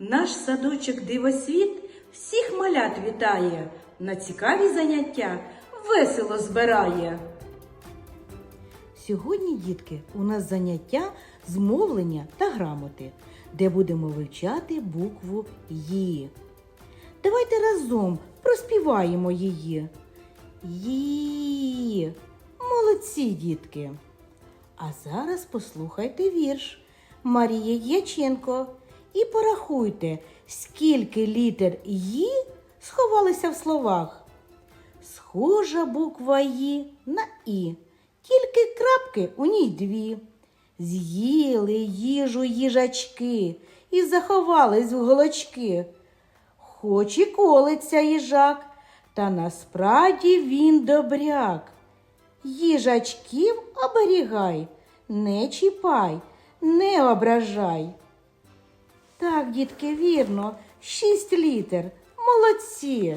Наш садочок Дивосвіт всіх малят вітає, на цікаві заняття весело збирає. Сьогодні, дітки, у нас заняття з мовлення та грамоти, де будемо вивчати букву Ї. Давайте разом проспіваємо її. Ї. Молодці, дітки. А зараз послухайте вірш Марії Дяченко і порахуйте, скільки літер «Ї» сховалися в словах. Схожа буква «Ї» на І, тільки крапки у ній дві. З'їли їжу їжачки і заховались в голочки. Хоч і колиться їжак, та насправді він добряк. Їжачків оберігай, не чіпай, не ображай. Так, дітки, вірно, шість літер. Молодці.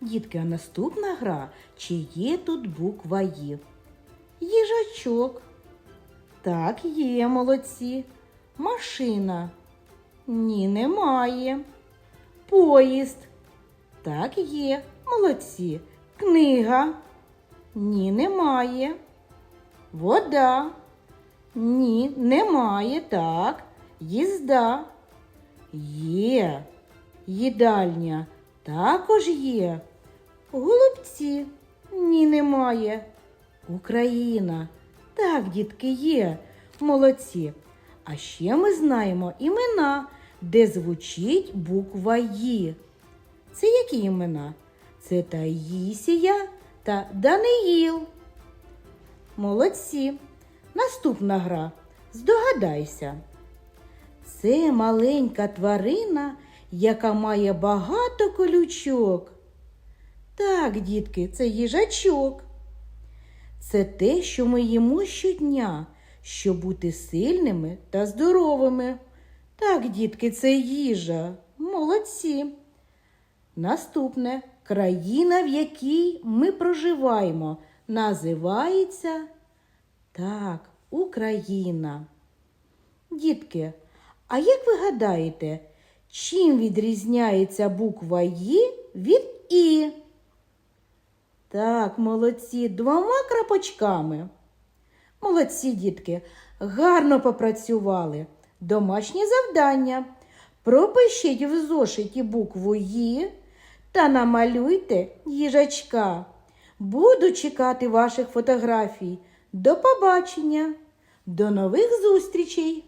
Дітки, а наступна гра. Чи є тут буква Є? Їжачок. Так, є, молодці. Машина. Ні, немає. Поїзд. Так, є, молодці. Книга. Ні, немає. Вода. Ні, немає. Так. Їзда. Є. Їдальня. Також є. Голубці. Ні, немає. Україна. Так, дітки, є. Молодці. А ще ми знаємо імена, де звучить буква Ї. Це які імена? Це Таїсія та Даниїл. Молодці. Наступна гра. Здогадайся. Це маленька тварина, яка має багато колючок. Так, дітки, це їжачок. Це те, що ми їмо щодня, щоб бути сильними та здоровими. Так, дітки, це їжа. Молодці. Наступне країна, в якій ми проживаємо, називається так, Україна. Дітки, а як ви гадаєте, чим відрізняється буква «Ї» від І? Так, молодці, двома крапочками. Молодці, дітки, гарно попрацювали. Домашнє завдання. Пропишіть в зошиті букву «Ї» та намалюйте їжачка. Буду чекати ваших фотографій. До побачення, до нових зустрічей!